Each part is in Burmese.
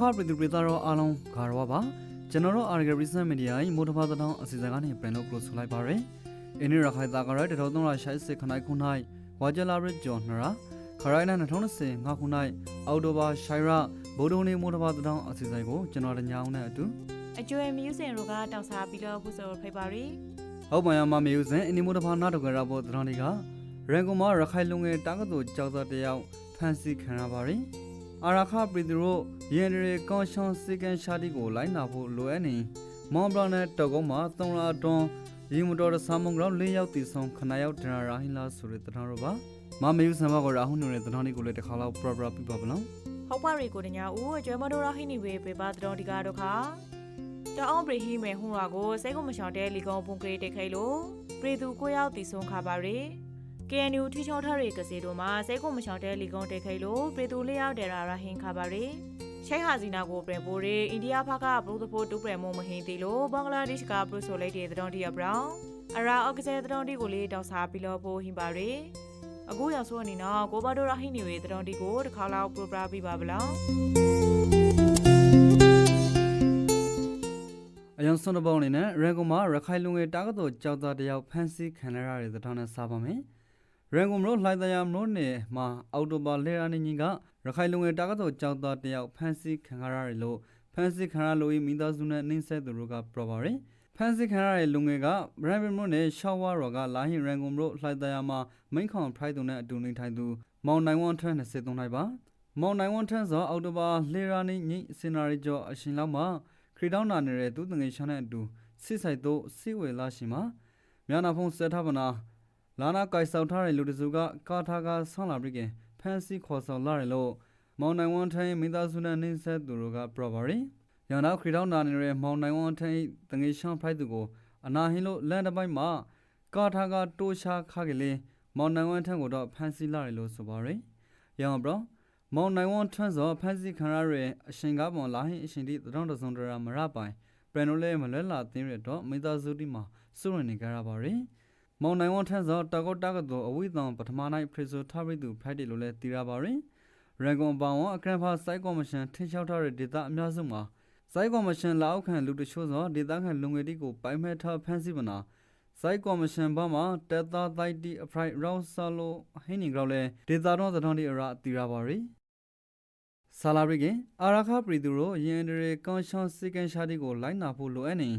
ခပြည်သူပြည်သားတို့အားလုံးဂါရဝပါကျွန်တော်တို့ Arga Recent Media ၏မိုးတဖာတောင်းအစီအစဉ်ကနေပြန်လို့ close လိုက်ပါရယ်အင်းရခိုင်တာကရတဲ့တော်သုံးရရှိစစ်ခနိုင်ခုနိုင်ဝါကြလာရကျော်နရာခရိုင်နာ2020ငါခုနိုင်အောက်တိုဘာရှိုင်ရာဗိုလ်တုံးနေမိုးတဖာတောင်းအစီအစဉ်ကိုကျွန်တော်ညောင်းနဲ့အတူအကျွဲမြူးစင်တို့ကတောက်စားပြီးတော့ခုဆိုဖိတ်ပါရီဟုတ်ပါရမမေယူစဉ်အင်းဒီမိုးတဖာနာတကရဘောတောင်းလေးကရန်ကုန်မှာရခိုင်လူငယ်တာကတူကြောက်သားတယောက်ဖမ်းဆီးခံရပါရယ် အာရခပြည်သူတို့ရန်ရီကွန်ရှွန်စီကန်ရှာတီကိုလိုက်နာဖို့လိုအပ်နေမောင်ဘရနဲ့တောက်ကုန်းမှာသုံးလာတွန်းရီမတော်ဆာမုံကောင်၄ယောက်တည်ဆုံးခဏယောက်ဒရာရာဟင်လာဆိုတဲ့တထောင်တော့ပါမမေယူဆံမကိုရာဟုနုတဲ့တထောင်လေးကိုလည်းတစ်ခါလောက် proper ပြပါဗလားဟုတ်ပါရီကိုတညာဦးအကျွဲမတို့ရဟိနေဝေပေပါတတော်ဒီကားတို့ခါတအောင်ပရိဟိမေဟွန်ရာကိုစိတ်ကိုမရှောင်တဲ့လီကောင်ပုံကလေးတိတ်ခိုင်လို့ပရိသူကိုရောက်တည်ဆုံးခါပါရီ KNU ထိချောထရေကစီတို့မှာစိတ်ကိုမရှောင်တဲ့လီကောင်တိတ်ခိုင်လို့ပရိသူလေးရောက်တဲ့ရာရဟင်ခါပါရီရှိုင်ဟာဇီနာကိုပြန်ပိုးရီအိန္ဒိယဘက်ကပရိုသဖို့တူပရမုံမဟင်းတီလို့ဘင်္ဂလားဒေ့ရှ်ကပရိုဆိုလိုက်တဲ့တတော်ဒီအဘရောင်အရာအော့ကစဲတတော်ဒီကိုလေးတောက်စားပြီးလို့ပို့ဟင်ပါရီအခုရောက်ဆိုအနေနော်ကိုဘဒိုရာဟိနေဝေတတော်ဒီကိုတစ်ခါလောက်ပရိုပရာပြပါဗလားအယံစွန်တပေါင်းအနေနဲ့ရန်ကုန်မှာရခိုင်လူငယ်တာကတော်ကြောက်သားတယောက်ဖမ်းဆီးခံရတဲ့တထောင်နဲ့စားပါမယ် ရန်ကုန်မြို့လှိုင်တရားမြို့နယ်မှာအော်တိုဘာလေရာနေကြီးကရခိုင်လူငယ်တာကတော်ကြောက်သားတယောက်ဖမ်းဆီးခံရတယ်လို့ဖမ်းဆီးခံရလို့မိသားစုနဲ့နှင်းဆက်သူတို့ကပြောပါရယ်ဖမ်းဆီးခံရတဲ့လူငယ်ကဗရန်ပင်မြို့နယ်ရှောက်ဝါရော်ကလာဟင်ရန်ကုန်မြို့လှိုင်တရားမှာမိန်ခေါင်ဖရိုက်သူနဲ့အတူနေထိုင်သူမောင်နိုင်ဝမ်ထန်း23နိုင်ပါမောင်နိုင်ဝမ်ထန်းဆိုအော်တိုဘာလေရာနေကြီးစင်နာရီကျော်အရှင်လောက်မှာခရီတောင်းနာနေတဲ့သူတငယ်ချမ်းတဲ့အတူစစ်ဆိုင်တို့စိဝေလာရှိမှာမြန်နာဖုံးဆက်ထပနာ လာနာကိုက်ဆောက်ထားတဲ့လူတစုကကာထာကဆောင်းလာပြီးကင်ဖန်စီခေါ်ဆောင်လာတယ်လို့မောင်နိုင်ဝမ်ထိုင်းမိသားစုနဲ့နှင်းဆက်သူတို့ကပြောပါရယ်ရန်နောက်ခရီတောင်းနာနေတဲ့မောင်နိုင်ဝမ်ထိုင်းတငယ်ချမ်းဖိုက်သူကိုအနာဟင်းလို့လန်တစ်ပိုင်းမှာကာထာကတိုးရှာခါကလေးမောင်နိုင်ဝမ်ထန်းကိုတော့ဖန်စီလာတယ်လို့ဆိုပါရယ်ရအောင်ဘရောမောင်နိုင်ဝန်ထွန်းစောဖန်စီခံရတဲ့အရှင်ကားပေါ်လာဟင်အရှင်ဒီတရောင်းတစုံတရာမရပိုင်ပရနိုလဲမလွဲလာသိရတော့မိသားစုတီမှာစုရနေကြရပါရယ် မောင်နိုင်ဝန်ထွန်းစောတကောတကတော့အဝိသံပထမနိုင်ဖရီဆိုထားရိသူဖိုက်တယ်လို့လဲသိရပါရယ်ရန်ကုန်ပေါင်ဝအခရန်ဖာစိုက်ကော်မရှင်ထင်းလျှောက်ထားတဲ့ဒေတာအများစုမှာစိုက်ကော်မရှင်လာအောက်ခံလူတချို့စောဒေတာခံလူငယ်တီကိုပိုင်မဲ့ထားဖန်စီပနာစိုက်ကော်မရှင်ဘာမှာတက်သားတိုက်တီအဖရိုက်ရောင်းဆာလိုဟင်းနေကြောက်လဲဒေတာတော့သတော်တီအရာသိရပါရယ်ဆာလာရီကအာရာခပရီသူတို့ယန်ဒရီကွန်ရှွန်စီကန်ရှာတီကိုလိုက်နာဖို့လိုအပ်နေ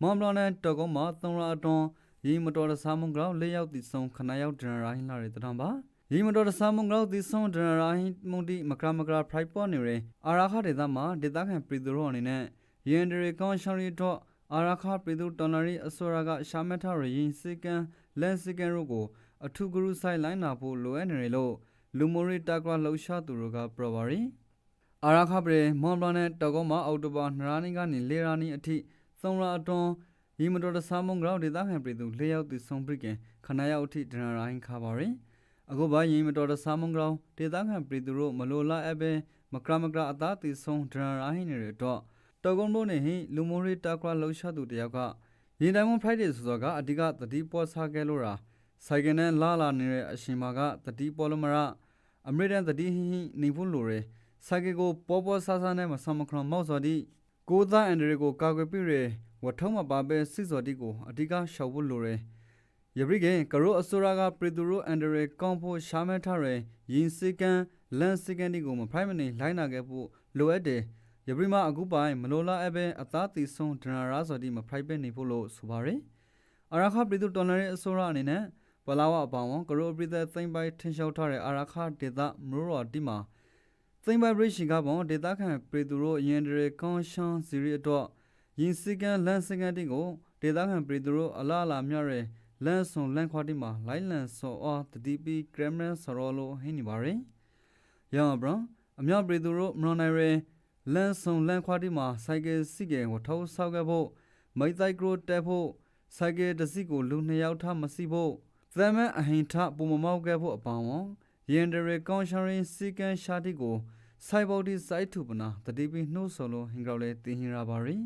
မောင်ဘလန်တော်ကုန်းမှာသုံးရာအတွန်း ရီမတော်တဆာမုံကြောက်၄ယောက်တီဆုံးခဏယောက်ဒရန်ရိုင်းလာတဲ့တံပါရီမတော်တဆာမုံကြောက်တီဆုံးဒရန်ရိုင်းမုန်တီမကရမကရဖရိုက်ပေါ်နေရအာရာခဒေသမှာဒေသခံပရီသူတို့အနေနဲ့ယန်ဒရီကွန်ရှွန်ရီတော့အာရာခပရီသူတော်နရီအစောရာကရှာမက်ထရရင်စီကန်လန်စီကန်တို့ကိုအထူးဂရုစိုက်လိုက်နာဖို့လိုအပ်နေတယ်လို့လူမိုရီတာကွာလှူရှာသူတို့ကပြောပါရီအာရခပရေမွန်ဘလနဲ့တောက်ကုန်းမှာအောက်တိုဘာ2ရက်နေ့ကနေ4ရက်နေ့အထိသုံးရအတွန်း ရီမတော်တဆာမုံကြောက်ဒေသခံပြည်သူ၄ယောက်သူဆုံးပြကင်ခဏယောက်အထိဒဏ္ဍရိုင်းခါပါရင်အခုဘာရီမတော်တဆာမုံကြောက်ဒေသခံပြည်သူတို့မလိုလားအပ်ပဲမကရမကရအသားသူဆုံးဒဏ္ဍရိုင်းနေရတော့တောက်ကုန်းတို့နေဟိလူမိုရီတာကွာလှူရှာသူတယောက်ကရင်တိုင်းမဖရိုက်တယ်ဆိုတော့ကအဓိကတတိပေါ်စားခဲ့လို့ရာဆိုင်ကနဲ့လာလာနေတဲ့အရှင်မာကတတိပေါ်လမရအမေရိကန်တတိဟိဟိနေဖို့လိုရယ်စာကေကိုပေါ်ပေါ်ဆာဆာနဲ့မဆမခရမောက်စော်ဒီကိုသားအန်ဒရီကိုကာကွယ်ပြရဲ ဝထုံးမပါပဲစစ်စော်ဒီကိုအဓိကရှောက်ဖို့လိုရယ်ယဘရိကေကရိုအဆိုရာကပရီတူရိုအန်ဒရီကောင်ဖို့ရှာမဲထရဲယင်စကန်လန်စကန်ဒီကိုမဖိုင်မနေလိုင်းနာခဲ့ဖို့လိုအပ်တယ်ယဘရိမအခုပိုင်မလိုလားအပဲအသားတီဆုံးဒနာရာစော်ဒီမဖိုင်ပဲနေဖို့လို့ဆိုပါရယ်အရာခပရီတူတော်နရီအဆိုရာအနေနဲ့ပလာဝအပောင်ကရိုပရီသက်သိမ့်ပိုင်ထင်လျှောက်ထားတဲ့အာရာခဒေတာမရိုရော်ဒီမှာသိမ့်ပိုင်ဘရရှိကဘွန်ဒေတာခန်ပရီသူတို့ယန်ဒရီကွန်ရှွန်စီရီတော့ ယင်စီကန်လန်စကန်တီကိုဒေတာခန်ပရီသူတို့အလာလာမြရဲလန်ဆွန်လန်ခွာတီမှာလိုင်းလန်ဆောအောတတိပီကရမန်ဆရောလိုဟင်းနေပါရင်ရအောင်ဘရအမြောက်ပရီသူတို့မွန်နိုင်ရဲလန်ဆွန်လန်ခွာတီမှာစိုက်ကယ်စီကယ်ကိုထောက်ဆောက်ခဲ့ဖို့မိတ်တိုက်ကရိုတက်ဖို့စိုက်ကယ်တစ်စီးကိုလူနှစ်ယောက်ထမစီဖို့သမန်အဟင်ထပုံမမောက်ခဲ့ဖို့အပောင်းဝန်ယန်ဒရီကွန်ရှွန်စီကန်ရှာတီကို စိုက်ဘော်ဒီစိုက်ထုပနာတတိပိနှိုးဆော်လို့ဟင်ကြောက်လဲတင်ဟင်ရပါရီ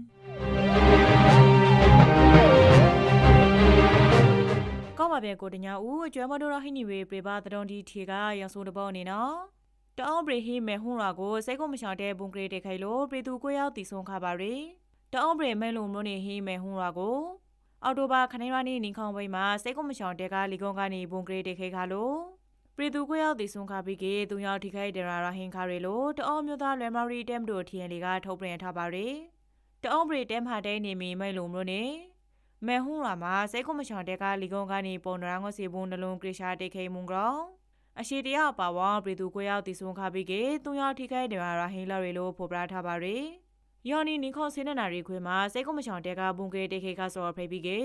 ကောက်ပါပြန်ကိုတညာဦးအကျွဲမတို့ရဟိနေဝေပြပါတတော်ဒီထေကရောင်ဆိုးတပေါအနေနော်တတအောင်ပရိဟိမဲဟွန်ရာကိုစိတ်ကိုမရှောင်တဲ့ဘုံကလေးတက်ခိုင်လို့ပြည်သူကိုရောက်တည်ဆုံခပါရီတအောင်ပရိမဲလုံလို့နေဟိမဲဟွန်ရာကိုအော်တိုဘာခနေရနီနင်းခေါင်ပိမှာစိတ်ကိုမရှောင်တဲ့ကလီကွန်ကနေဘုံကလေးတက်ခိုင်ခါလို့ ပြည်သူကိုရောက်တည်ဆုံခပြီးကေသူရောက်ထိခိုက်ဒရာရာဟင်ခါရီလို့တအောင်မျိုးသားလွယ်မာရီတမ်တို့ထီယန်လီကထုတ်ပြန်ထားပါရီတအောင်ပရိတဲမှာတဲနေမီမဲလုံလို့နေမဲဟွန်ရာမှာစိတ်ကိုမရှောင်တဲ့ကလီကွန်ကနေပုံနရာငေါစီဘုံနှလုံးကရရှာတက်ခိုင်မုံကောင်အရှိတရားပါဝါပြည်သူကိုရောက်တည်ဆုံခပြီးကေသူရောက်ထိခိုက်တယ်ရာဟင်းလာရီလို့ဖော်ပြထားပါရီယော်နီနီခေါစင်းနနာရီခွေမှာစိတ်ကမချောင်တဲကဘုံကေတေခေခါဆော်ဖိပြီးကေ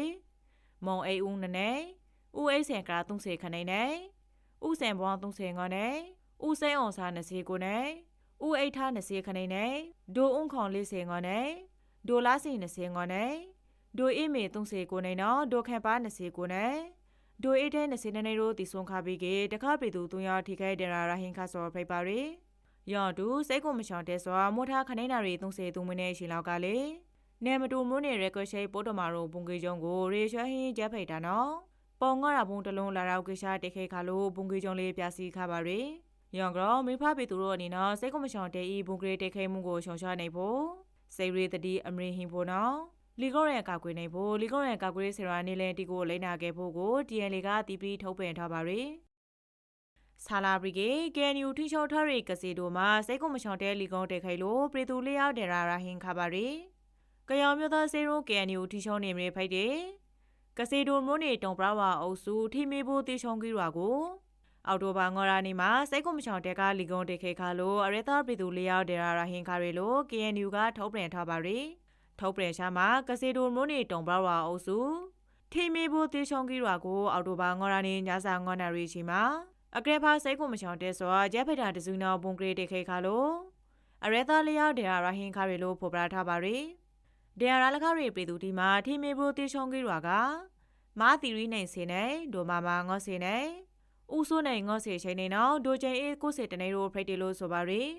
မုံအိဦးနနေဦးအိဆန်ကရာသုံးစေခနေနေ ဦးစံဘွားသုံးစေငေါနေဦးစိန်အောင်စာနစီကိုနေဦးအိထားနစီခနေနေဒိုအုံခေါင်လေးစေငေါနေဒိုလာစီနစီငေါနေဒိုအေမေသုံးစေကိုနေနော်ဒိုခန်ပါနစီကိုနေဒိုအေးတဲ့နစီနနေရိုတီဆွန်ခါပြီးကေတခါပြည်သူသူရထိခိုက်ဒရာရာဟင်ခါဆော်ဖိပါရီယော်တူစိတ်ကိုမချောင်တဲ့စွာမိုထားခနေနာရီသုံးစေသူမင်းနဲ့ရှင်လောက်ကလေနေမတူမိုးနေရကရှိပို့တမာရိုဘုံကေကျုံကိုရေရွှဲဟင်းကြက်ဖိတ်တာနော် ပုံငါရဘုံတလုံးလာရောက်ကိရှာတိခေခါလို့ဘုံကေကျုံလေးပြစီခါပါရီယောင်ကရောမိဖပြည်သူတို့အနေနဲ့စိတ်ကိုမချောင်တဲ့ဤဘုံကေတိခေမှုကိုရှောင်ရှားနိုင်ဖို့စိတ်ရီတတိအမရင်ဟင်ဖို့နော်လီကောရဲ့ကာကွယ်နိုင်ဖို့လီကောရဲ့ကာကွယ်ဆရာနေလဲတီကိုလိမ့်နာခဲ့ဖို့ကို TNL ကတီးပြီးထုတ်ပြန်ထားပါရယ်ဆာလာဘရီကေကေနယူထိချောထရီကစီတိုမှာစိတ်ကိုမချောင်တဲ့လီကောတက်ခိုင်လို့ပြည်သူလျောက်တယ်ရာရာဟင်ခါပါရယ်ကယောင်မျိုးသားစေရုံကေနယူထိချောနေမြေဖိုက်တယ် ကစီတိုမျိုးနေတုံပရဝါအုပ်စုထိမေဖို့တေချောင်းကြီးရွာကိုအော်တိုဘာငေါ်ရာနီမှာစိတ်ကိုမချောင်တဲ့ကလီကွန်တက်ခဲခါလို့အရသာပြည်သူလျောက်တယ်ရာရာဟင်ခါရယ်လို့ KNU ကထုတ်ပြန်ထားပါရယ်ထုတ်ပြန်ရှာမှာကစီတိုမိုးနေတုံပရဝါအုပ်စုထိမေဖို့တေချောင်းကြီးရွာကိုအော်တိုဘာငေါ်ရာနီညစာငေါ်နာရီချီမှာအကရဖာစိတ်ကိုမချောင်တဲ့ဆိုဂျက်ဖက်တာတစုနာဘုံကလေးတက်ခဲခါလို့အရသာလျောက်တယ်ရာရာဟင်ခါရယ်လို့ဖော်ပြထားပါရ ယ်ဒေယာရလခရီပြည်သူဒီမှာထိမေဖို့တေချောင်းကြီးရွာကမာတီရီနိုင်စင်းနေဒိုမာမာငေါ့စင်းနေဦးစိုးနိုင်ငေါ့စီချိန်နေတော့ဒိုကျင်အေးကိုစစ်တနေရိုဖိတ်တယ်လို့ဆိုပါရယ်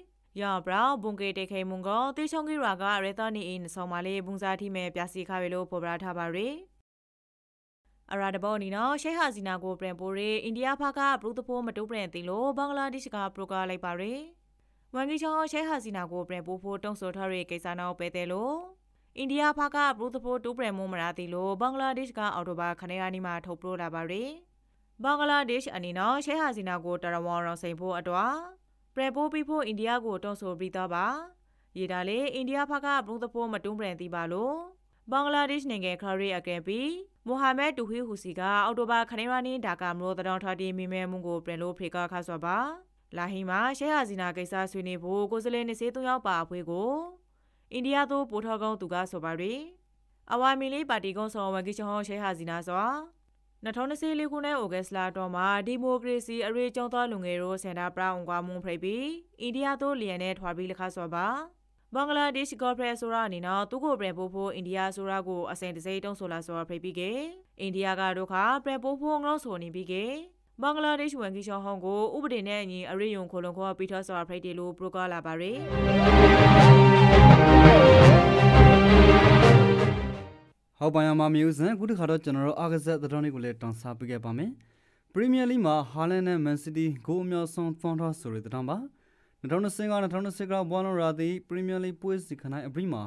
ယောဘရာဘုံကေတေခေမုံကိုတေချောင်းကြီးရွာကရဲတော်နီအင်းဆောင်မလေးဘုံစားတိမဲ့ပြစီခါရလို့ဖော်ပြထားပါရယ်အရာတဘောနီနော်ရှေဟာဇီနာကိုပြန်ပိုးရေအိန္ဒိယဖာကဘရုသဖိုးမတုံးပြန်တင်လို့ဘင်္ဂလားဒေ့ရှ်ကပရိုကလိုက်ပါရယ်ဝန်ကြီးချောင်းရှေဟာဇီနာကိုပြန်ပိုးဖို့တုံးဆိုထားရကိစ္စနောက်ပဲတဲ့လို့ အိန္ဒိယဖာကဘရုသဖိုးတူးပြန်မမရာတီလို့ဘင်္ဂလားဒေ့ရှ်ကအော်တိုဘာခနေရာနီမှာထုတ်ပရိုလာပါရယ်ဘင်္ဂလားဒေ့ရှ်အနေနဲ့ရှေဟာဇီနာကိုတရဝေါရောင်စိန်ဖို့အတွက်ပရပိုးပြီးဖို့အိန္ဒိယကိုတုံးဆိုပြီးတော့ပါရည်ဒါလေအိန္ဒိယဖက်ကဘုံသဖို့မတုံးပြန်သေးပါလို့ဘင်္ဂလားဒေ့ရှ်နိုင်ငံခရီအကဲပီမိုဟာမက်တူဟီဟူစီကအောက်တိုဘာခနေရနီဒါကာမလို့တတော်ထားတီမီမဲမှုကိုပြန်လို့ဖေကခါဆိုပါလာဟီမှာရှဲဟာဇီနာကိစ္စဆွေးနွေးဖို့ကိုစလေနေစေးသုံးယောက်ပါအဖွဲကို အိန္ဒိယသို့ပို့ထောက်ကောင်းသူကဆိုပါရီအဝါမီလီပါတီကုန်းဆောင်ဝဂီချောင်းရှဲဟာဇီနာစွာ2024ခုနှစ်ဩဂတ်လတော်မှာဒီမိုကရေစီအရေးကြောင်းသားလူငယ်တို့စင်တာပရာဝန်ကွာမွန်ဖရိပြီးအိန္ဒိယသို့လျန်နဲ့ထွာပြီးလခါစောပါဘင်္ဂလားဒေ့ရှ်ကော့ပရက်ဆိုရာအနေနဲ့သူကိုပြန်ပို့ဖို့အိန္ဒိယဆိုရာကိုအစိန်တစိမ့်တုံးဆိုလာဆိုဖရိပြီးကေအိန္ဒိယကတို့ခါပြန်ပို့ဖို့ငေါဆိုနေပြီးကေ ဘင်္ဂလားဒေ့ရှ်ဝန်ကြီးချောင်းဟောင်းကိုဥပဒေနဲ့အညီအရေးယုံခိုလုံခေါ်ပြီးထောဆိုဖရိတီလို့ပရိုကလာပါရယ်ဟောက်ပိုင်ယာမာမျိုးစံအခုတစ်ခါတော့ကျွန်တော်တို့အားကစားသတင်းတွေကိုလည်းတောင်းစားပေးခဲ့ပါမယ်ပရီးမီးယားလိမှာဟာလန်နဲ့မန်စီးတီးဂိုးအများဆုံးသွန်းထားဆိုတဲ့သတင်းပါ2020က2020ကဘွားလုံးရာသီပရီးမီးယားလိပွဲစီခနိုင်အပရီမှာ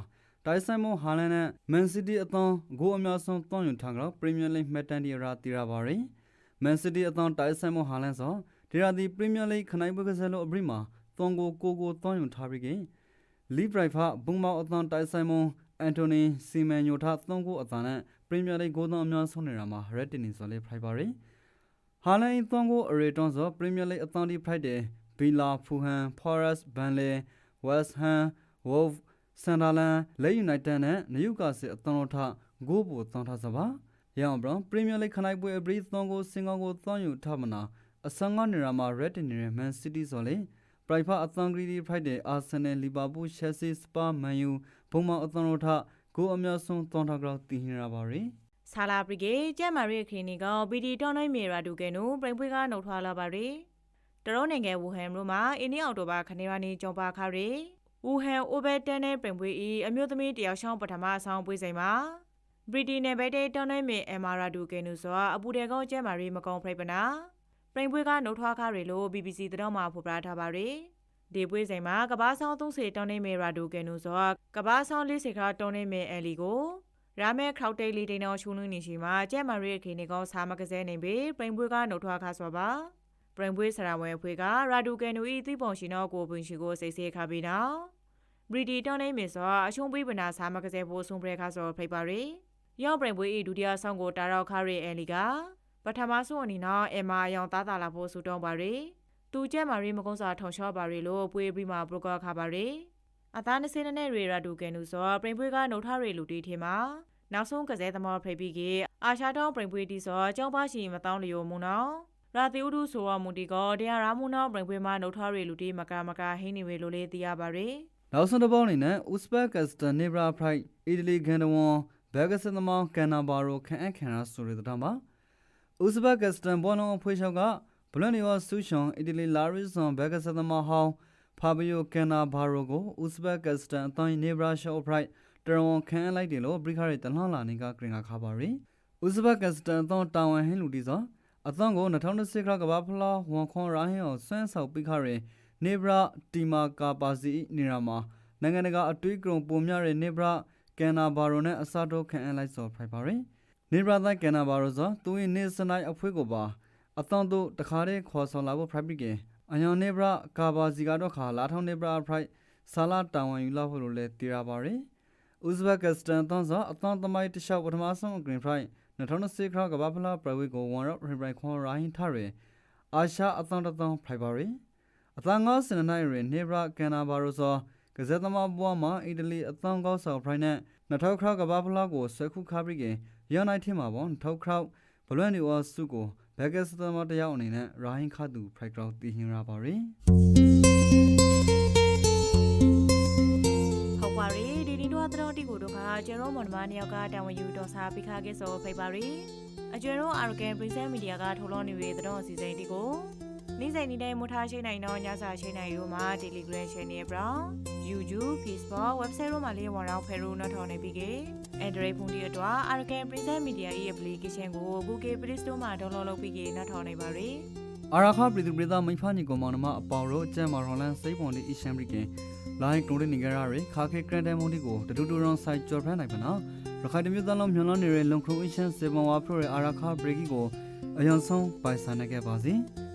တိုင်ဆိုင်မွန်ဟာလန်နဲ့မန်စီးတီးအသင်းဂိုးအများဆုံးသွန်းယူထားကြတော့ပရီးမီးယားလိမှတ်တမ်းတွေရာတီရာပါရယ် မန်စီးတီးအသင်းတိုင်ဆိုင်မွန်ဟာလန်ဆိုဒီရာသီပရီးမီးယားလိခနိုင်ပွဲကစားလို့အပရီမှာသွန်းကိုကိုကိုသွန်းယူထားပြီးကလီဘရိုက်ဖာဘုံမောက်အသင်းတိုင်ဆိုင်မွန်အန်တိုနီစီမန်ညိုထားသုံးခုအသံနဲ့ပရီးမီးယားလိဂိုးသောအများဆုံးနေတာမှာရက်တင်နေဆိုလေဖရိုက်ပါရီဟာလန်သုံးခုအရေတွန်းဆိုပရီးမီးယားလိအသံဒီဖရိုက်တယ်ဘီလာဖူဟန်ဖော်ရက်စ်ဘန်လေဝက်စ်ဟမ်ဝေါ့ဆန်ဒါလန်လက်ယူနိုက်တက်နဲ့နယူကာစစ်အသံတော်ထဂိုးပိုသွန်ထားစပါ ရအောင်ဘရန်ပရီးမီးယားလိခနိုင်ပွဲအပရီသုံးခုစင်ကာကိုသွန်ယူထားမနာအဆန်ကနေရာမှာရက်တင်နေတဲ့မန်စီးတီးဆိုလေပရိုက်ဖာအသံဂရီဒီဖရိုက်တယ်အာဆင်နယ်လီဗာပူးရှယ်ဆီစပါမန်ယူဘုံမောင်အသံတော်ထကိုအများဆုံးသွန်ထားကြောင်းသိနေရပါရီဆာလာပရီကေကျက်မာရီခရီနီကပီဒီတော်နိုင်မီရာဒူကဲနုပြိုင်ပွဲကနှုတ်ထွားလာပါရီတရုံးနိုင်ငံဝူဟန်မြို့မှာအင်းနီအော်တိုဘာခနေရနီကျော်ပါခရီဝူဟန်အိုဘယ်တန်နဲ့ပြိုင်ပွဲဤအမျိုးသမီးတယောက်ရှောင်းပထမအဆောင်ပွဲစဉ်မှာ ဘရီတီနယ်ဘက်တေတော်နိုင်မီအမ်မာရာဒူကဲနုဆိုအပူတဲကောင်းကျက်မာရီမကုံဖရိပနာပြိုင်ပွဲကနှုတ်ထွားခရီလို့ BBC သတင်းမှာဖော်ပြထားပါရီဒီပွဲဆိုင်မှာကဘာဆောင်30တောင်းနေမေရာဒိုကဲနူဆိုကဘာဆောင်40ခါတောင်းနေမေအလီကိုရာမဲခေါတေးလီတိန်တော်ရှုံနုနေရှိမှာကျဲမာရီခေနေကောစာမကစဲနေပြီပရင်ပွဲကနှုတ်ထွားခါဆိုပါပရင်ပွဲဆရာဝဲဖွေကရာဒိုကဲနူဤသိပုံရှင်တော်ကိုပင်ရှိကိုစိတ်ဆေးခါပြီးနော်ဘရီတီတောင်းနေမေဆိုအရှုံးပေးပနာစာမကစဲဖို့ဆုံးပရခါဆိုဖိပါရီ ရောက်ပရင်ပွဲဤဒုတိယဆောင်ကိုတာရောက်ခါရီအလီကပထမဆုံးအနေနဲ့အမအယောင်သားတာလာဖို့ဆူတောင်းပါရီသူကျဲမာရီမကုန်းစာထောင်လျှော့ပါရီလို့ပွေးပြီးမှပရိုကာခါပါရီအသား20နဲ့ရေရာဒူကဲနူဆိုပရင်ပွေးကနှုတ်ထရီလူတီထေမှာနောက်ဆုံးကစဲသမောဖိပြီးကအာရှာတောင်းပရင်ပွေးတီဆိုကျောင်းပါရှိမတောင်းလျောမူနောရာသီဥဒုဆိုရမူတီကောတရားရာမူနောပရင်ပွေးမှာနှုတ်ထရီလူတီမကာမကာဟင်းနေဝေလိုလေးသိရပါရီနောက်ဆုံးတစ်ပေါင်းအနေနဲ့ Uzbekistan Nebra Pride အီတလီဂန်ဒဝန် ဘယ်ဂစသမောင်းကန်နာဘာရိုခန့်အပ်ခံရဆိုတဲ့တောင်းပါ Uzbekistan ဘောလုံးအဖွဲ့ချုပ်ကဘလွန်နီဝါဆူရှွန်အီတလီလာရီဆွန်ဘယ်ဂစသမောင်းဟောင်းဖာဘီယိုကန်နာဘာရိုကို Uzbekistan အတိုင်း Nebra Show Pride တရဝန်ခန့်အပ်လိုက်တယ်လို့ဘရိခရီတလှလာနေကကရင်ကခါပါရီ Uzbekistan အတိုင်းတာဝန်ဟင်းလူတီစောအသံကို2020ခါကဘာဖလာဝန်ခွန်ရာဟင်းအောင်ဆွမ်းဆောက်ပိခရီနေဘရာတီမာကာပါစီနေရာမှာနိုင်ငံတကာအတွေးကရုံပုံများတဲ့နေဘရာ ကန်နာဘာရိုနဲ့အစားထိုးခံအပ်လိုက်စောဖိုက်ပါရီနေဘရာသားကန်နာဘာရိုဆိုသူရဲ့နေစနိုက်အဖွဲကိုပါအသံတို့တခါတည်းခေါ်ဆောင်လာဖို့ဖရိုက်ပြီးကအယောင်နေဘရာကာပါစီကတော့ခါလာထောင်းနေဘရာဖရိုက်ဆာလာတာဝန်ယူလာဖို့လို့လဲတည်ရပါရီဥဇဘက်ကစတန်တန်ဆိုအသံသမိုင်းတခြားပထမဆုံးဂရင်ဖရိုက်2020ခါကဘာဖလာပရဝေကိုဝန်ရော့ရင်ဘရိုက်ခွန်ရိုင်းထားရအာရှာအသံတသံဖရိုက်ပါရီအသံငါစနနိုင်ရနေဘရာကန်နာဘာရိုဆို ကဇက်သမားဘွားမှာအီတလီအသံကောက်ဆောင်ဖရိုက်နဲ့2000ခါကဘာဖလာကိုဆွဲခုခါပြီးကရန်နိုင်ထင်မှာပေါ့2000ခါဘလွမ်နီဝါစုကိုဘက်ကစသမတယောက်အနေနဲ့ရိုင်းခါတူဖရိုက်ကောက်တည်ဟင်ရပါရီဟုတ်ပါရီဒီဒီတော့တော်တီကိုတို့ကကျရောမော်နမနှစ်ယောက်ကတာဝန်ယူတော်စားပိခါခဲ့စောဖိပါရီအကျွဲတော့ Arrogant Princess Media ကထုတ်လွှင့်နေတဲ့တော်အစီအစဉ်ဒီကိုနေ့စဉ်နေ့တိုင်းမထားရှိနိုင်တော့ညစာရှိနိုင်ရိုးမှာ Telegram Channel ပြောင်း YouTube Facebook website တို့မှာလေးဝင်တော့ဖယ်ရိုးနောက်ထောင်နေပြီးက Android ဖုန်းဒီအတွက် Arrogant Princess Media ၏ application ကို Google Play Store မှာ download လုပ်ပြီးကနောက်ထောင်နေပါရီအာရာခပရိသူပရိသမိဖာညီကောင်မောင်နှမအပေါရောအကျမ်းမာရွန်လန်စိတ်ပေါ်ဒီအရှမ်ပရိကင်လိုင်းကလိုဒနေကြရရခါခေကရန်တမွန်ဒီကိုတတူတူရွန်ဆိုင်ကျော်ဖရန်နိုင်ပါနော်ရခိုင်တမျိုးသားလုံးမြန်လွန်နေတဲ့လုံခရုံအရှန်စေဘွန်ဝါဖရိုရဲ့အာရာခပရိကီကိုအယံဆုံးပိုင်ဆိုင်နိုင်ခဲ့ပါစေ။